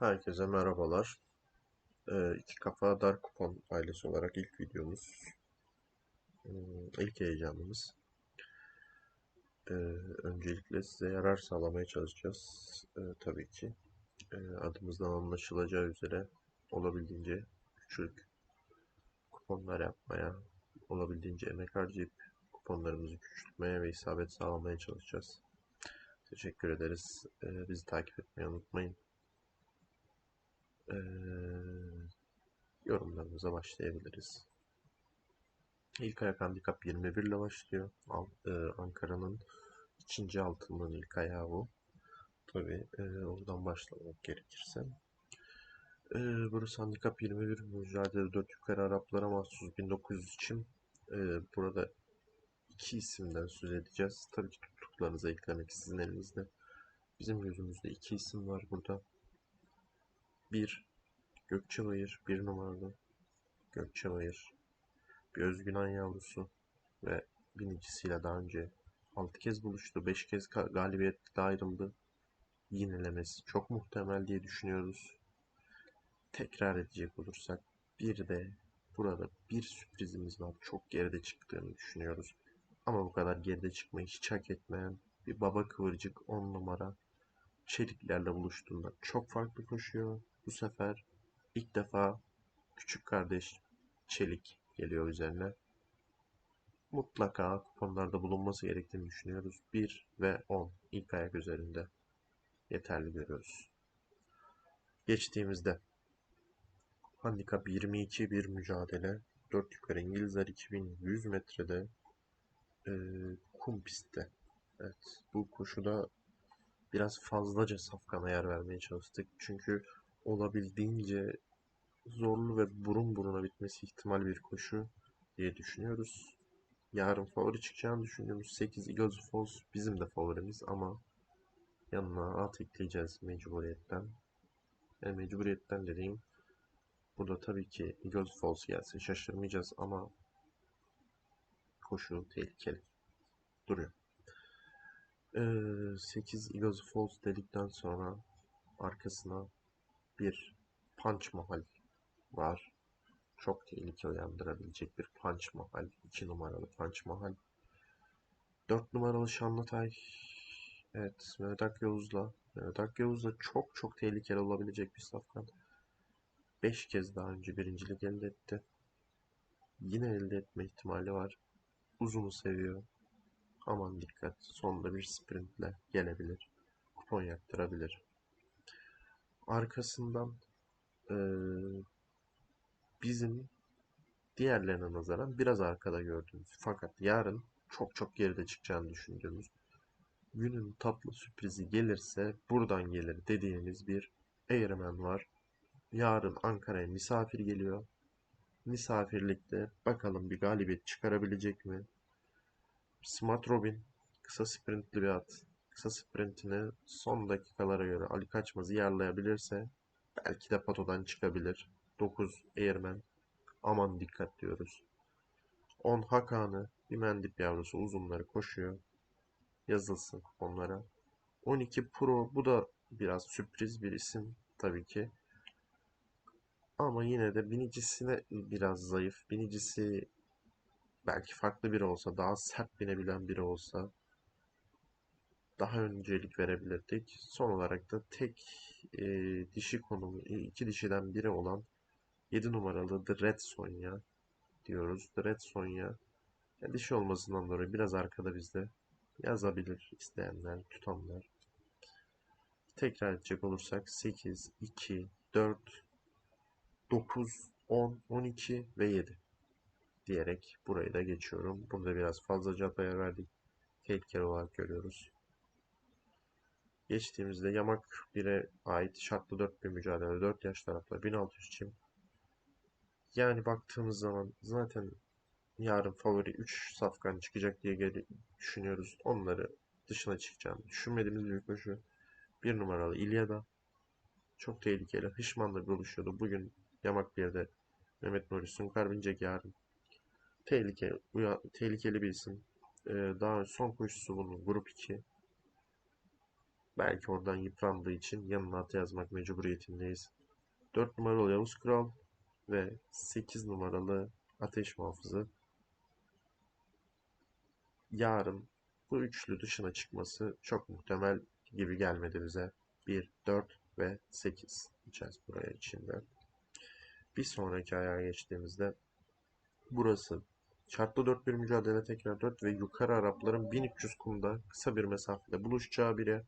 Herkese merhabalar. Ee, iki Kafa Dar Kupon ailesi olarak ilk videomuz. Hmm, ilk heyecanımız. Ee, öncelikle size yarar sağlamaya çalışacağız. Ee, tabii ki. Ee, adımızdan anlaşılacağı üzere olabildiğince küçük kuponlar yapmaya, olabildiğince emek harcayıp kuponlarımızı küçültmeye ve isabet sağlamaya çalışacağız. Teşekkür ederiz. Ee, bizi takip etmeyi unutmayın. Ee, yorumlarımıza başlayabiliriz. İlk ayak handikap 21 ile başlıyor. E, Ankara'nın ikinci altının ilk ayağı bu. Tabii e, oradan başlamak gerekirse. E, burası handikap 21 mücadele 4 yukarı Araplara mahsus 1900 için. E, burada iki isimden söz edeceğiz. Tabii ki tuttuklarınıza eklemek sizin elinizde. Bizim gözümüzde iki isim var burada. Bir Gökçebayır bir numaralı Gökçebayır bir Özgünan yavrusu ve binicisiyle daha önce 6 kez buluştu. 5 kez galibiyetle ayrıldı. Yinelemesi çok muhtemel diye düşünüyoruz. Tekrar edecek olursak bir de burada bir sürprizimiz var. Çok geride çıktığını düşünüyoruz. Ama bu kadar geride çıkmayı hiç hak etmeyen bir baba kıvırcık 10 numara çeliklerle buluştuğunda çok farklı koşuyor. Bu sefer ilk defa küçük kardeş Çelik geliyor üzerine. Mutlaka kuponlarda bulunması gerektiğini düşünüyoruz. 1 ve 10 ilk ayak üzerinde yeterli görüyoruz. Geçtiğimizde handikap 22 bir mücadele 4 yukarı İngilizler 2100 metrede e, kum pistte. Evet bu koşuda biraz fazlaca safkana yer vermeye çalıştık. Çünkü olabildiğince zorlu ve burun buruna bitmesi ihtimal bir koşu diye düşünüyoruz. Yarın favori çıkacağını düşündüğümüz 8 Eagles Falls bizim de favorimiz ama yanına at ekleyeceğiz mecburiyetten. Yani mecburiyetten dediğim burada tabii ki Eagles Falls gelse şaşırmayacağız ama koşu tehlikeli duruyor. Ee, 8 Eagles Falls dedikten sonra arkasına bir Punch Mahal var. Çok tehlike uyandırabilecek bir Punch Mahal. 2 numaralı Punch Mahal. 4 numaralı Şanlıtay. Evet Mehmet Akyavuz'la. Mehmet Akyavuz'la çok çok tehlikeli olabilecek bir safkan. 5 kez daha önce birincilik elde etti. Yine elde etme ihtimali var. Uzunu seviyor. Aman dikkat. Sonunda bir sprintle gelebilir. Kupon yaktırabilir. Arkasından eee, bizim diğerlerine nazaran biraz arkada gördüğümüz fakat yarın çok çok geride çıkacağını düşündüğümüz günün tatlı sürprizi gelirse buradan gelir dediğimiz bir Eğirmen var. Yarın Ankara'ya misafir geliyor. Misafirlikte bakalım bir galibiyet çıkarabilecek mi? Smart Robin kısa sprintli bir at. Kısa sprintini son dakikalara göre Ali Kaçmaz'ı yarlayabilirse belki de patodan çıkabilir. 9 Eğirmen aman dikkat diyoruz. 10 Hakan'ı bir mendip yavrusu uzunları koşuyor. Yazılsın onlara. 12 Pro bu da biraz sürpriz bir isim tabii ki. Ama yine de binicisine biraz zayıf. Binicisi belki farklı biri olsa, daha sert binebilen biri olsa daha öncelik verebilirdik. Son olarak da tek e, dişi konumu, iki dişiden biri olan 7 numaralı The Red Sonja diyoruz. The Red Sonja ya dişi olmasından dolayı biraz arkada bizde yazabilir isteyenler, tutanlar. Tekrar edecek olursak 8, 2, 4, 9, 10, 12 ve 7 diyerek burayı da geçiyorum. Burada biraz fazlaca değer verdik. Tehlikeli olarak görüyoruz. Geçtiğimizde Yamak 1'e ait şartlı 4 bir mücadele. 4 yaş taraflar 1600 çim. Yani baktığımız zaman zaten yarın favori 3 safkan çıkacak diye düşünüyoruz. Onları dışına çıkacağını düşünmediğimiz bir koşu. 1 numaralı İlyada. Çok tehlikeli. Hışman'la buluşuyordu. Bugün Yamak 1'de Mehmet Nuri Sunkar binecek yarın. Tehlike, uya- tehlikeli bir isim. Ee, daha son koşusu bunun grup 2. Belki oradan yıprandığı için yanına at yazmak mecburiyetindeyiz. 4 numaralı Yavuz Kral ve 8 numaralı Ateş Muhafızı. Yarın bu üçlü dışına çıkması çok muhtemel gibi gelmedi bize. 1, 4 ve 8 gideceğiz buraya içinde. Bir sonraki ayağa geçtiğimizde burası Şartlı 4-1 mücadele tekrar 4 ve yukarı Arapların 1300 kumda kısa bir mesafede buluşacağı bir yer.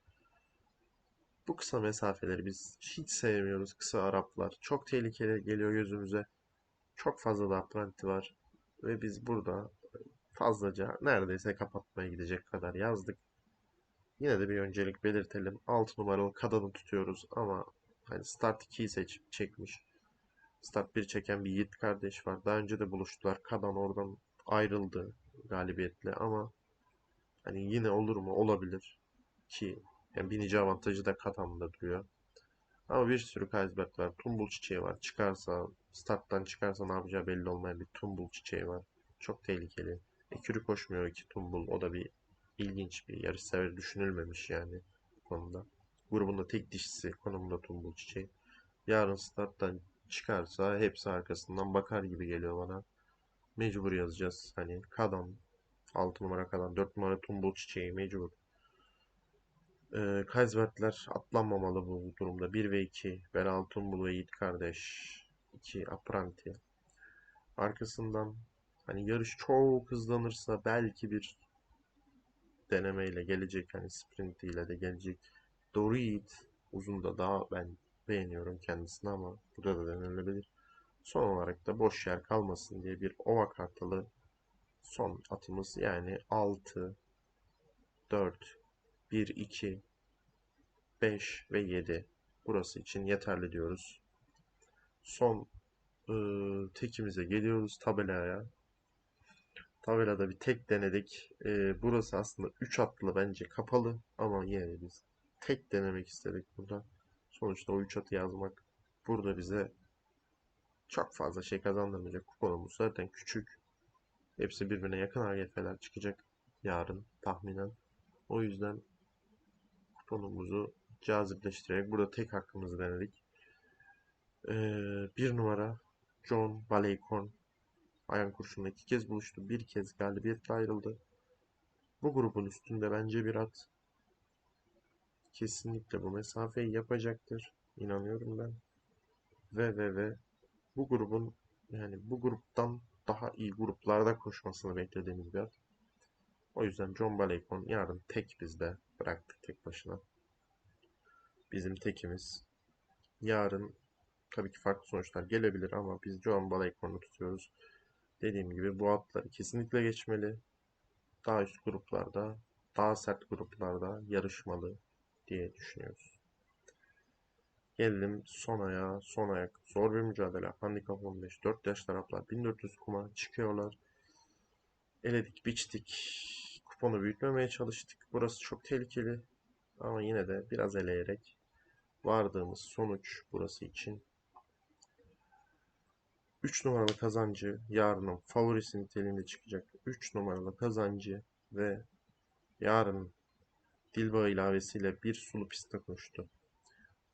Bu kısa mesafeleri biz hiç sevmiyoruz kısa Araplar. Çok tehlikeli geliyor gözümüze. Çok fazla da apranti var. Ve biz burada fazlaca neredeyse kapatmaya gidecek kadar yazdık. Yine de bir öncelik belirtelim. 6 numaralı Kadan'ı tutuyoruz ama hani start 2'yi seçip çekmiş. Start 1 çeken bir Yiğit kardeş var. Daha önce de buluştular. Kadan oradan ayrıldı galibiyetle ama hani yine olur mu? Olabilir. Ki yani binici avantajı da Kadan'da duruyor. Ama bir sürü Kaysberg var. Tumbul çiçeği var. Çıkarsa, starttan çıkarsa ne yapacağı belli olmayan bir tumbul çiçeği var. Çok tehlikeli. Ekürü koşmuyor ki tumbul. O da bir ilginç bir yarış sever düşünülmemiş yani konuda. Grubunda tek dişisi konumunda tumbul çiçeği. Yarın starttan çıkarsa hepsi arkasından bakar gibi geliyor bana. Mecbur yazacağız. Hani Kadan 6 numara Kadan 4 numara Tumbul Çiçeği mecbur. Ee, Kaysbertler atlanmamalı bu durumda. 1 ve 2 Beral Tumbul ve Yiğit kardeş 2 Apranti. Arkasından hani yarış çok hızlanırsa belki bir denemeyle gelecek hani sprint ile de gelecek. Doğru Yiğit uzun da daha ben beğeniyorum kendisini ama burada da denilebilir. Son olarak da boş yer kalmasın diye bir ova kartalı son atımız yani 6 4 1 2 5 ve 7 burası için yeterli diyoruz. Son ıı, tekimize geliyoruz tabelaya. Tabelada bir tek denedik. Ee, burası aslında 3 atlı bence kapalı ama yine biz tek denemek istedik burada. Sonuçta o 3 atı yazmak burada bize çok fazla şey kazandırmayacak. Kuponumuz zaten küçük. Hepsi birbirine yakın AGF'ler çıkacak yarın tahminen. O yüzden kuponumuzu cazipleştirerek burada tek hakkımızı denedik. Ee, bir numara John Baleycorn Ayan kurşunla iki kez buluştu. Bir kez galibiyetle ayrıldı. Bu grubun üstünde bence bir at. Kesinlikle bu mesafeyi yapacaktır. İnanıyorum ben. Ve ve ve bu grubun yani bu gruptan daha iyi gruplarda koşmasını beklediğimiz bir at. O yüzden John Balekon yarın tek bizde bıraktık tek başına. Bizim tekimiz. Yarın tabii ki farklı sonuçlar gelebilir ama biz John Balekon'u tutuyoruz. Dediğim gibi bu atları kesinlikle geçmeli. Daha üst gruplarda, daha sert gruplarda yarışmalı diye düşünüyoruz. Gelelim son ayağa, son ayak. Zor bir mücadele. Handikap 15. 4 yaş taraflar 1400 kuma çıkıyorlar. Eledik, biçtik. Kuponu büyütmemeye çalıştık. Burası çok tehlikeli. Ama yine de biraz eleyerek vardığımız sonuç burası için 3 numaralı kazancı yarının favorisi niteliğinde çıkacak. 3 numaralı kazancı ve yarın Dilba ilavesiyle bir sulu pistte koştu.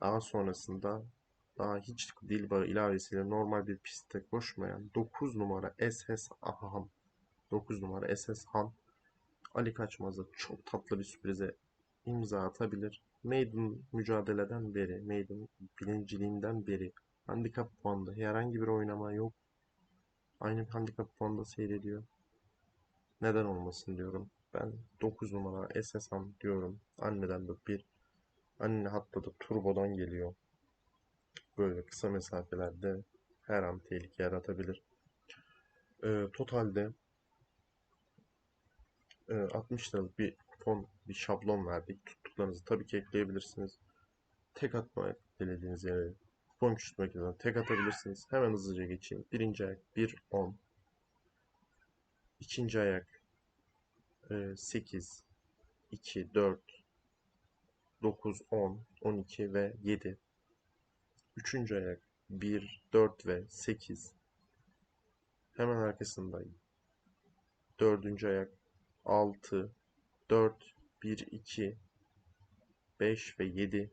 Daha sonrasında daha hiç Dilba ilavesiyle normal bir pistte koşmayan 9 numara SS Han 9 numara SS Han Ali Kaçmaz'a çok tatlı bir sürprize imza atabilir. Maiden mücadeleden beri, Maiden birinciliğinden beri handikap puanda herhangi bir oynama yok. Aynı handikap puanda seyrediyor. Neden olmasın diyorum. Ben 9 numara SSM diyorum. Anneden de bir. Anne hatta da turbodan geliyor. Böyle kısa mesafelerde her an tehlike yaratabilir. Ee, totalde 60 liralık bir kupon, bir şablon verdik. Tuttuklarınızı tabii ki ekleyebilirsiniz. Tek atma dilediğiniz yere kupon küçültmek üzere tek atabilirsiniz. Hemen hızlıca geçeyim. Birinci ayak 1, 10. İkinci ayak 8, 2, 4, 9, 10, 12 ve 7. Üçüncü ayak 1, 4 ve 8. Hemen arkasında dördüncü ayak 6, 4, 1, 2, 5 ve 7.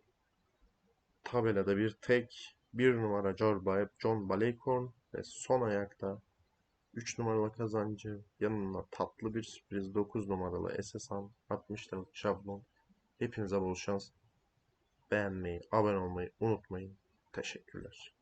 Tabelada bir tek 1 numara John, Balakorn ve son ayakta 3 numaralı kazancı yanına tatlı bir sürpriz 9 numaralı SSN 60 liralık şablon. Hepinize bol şans. Beğenmeyi, abone olmayı unutmayın. Teşekkürler.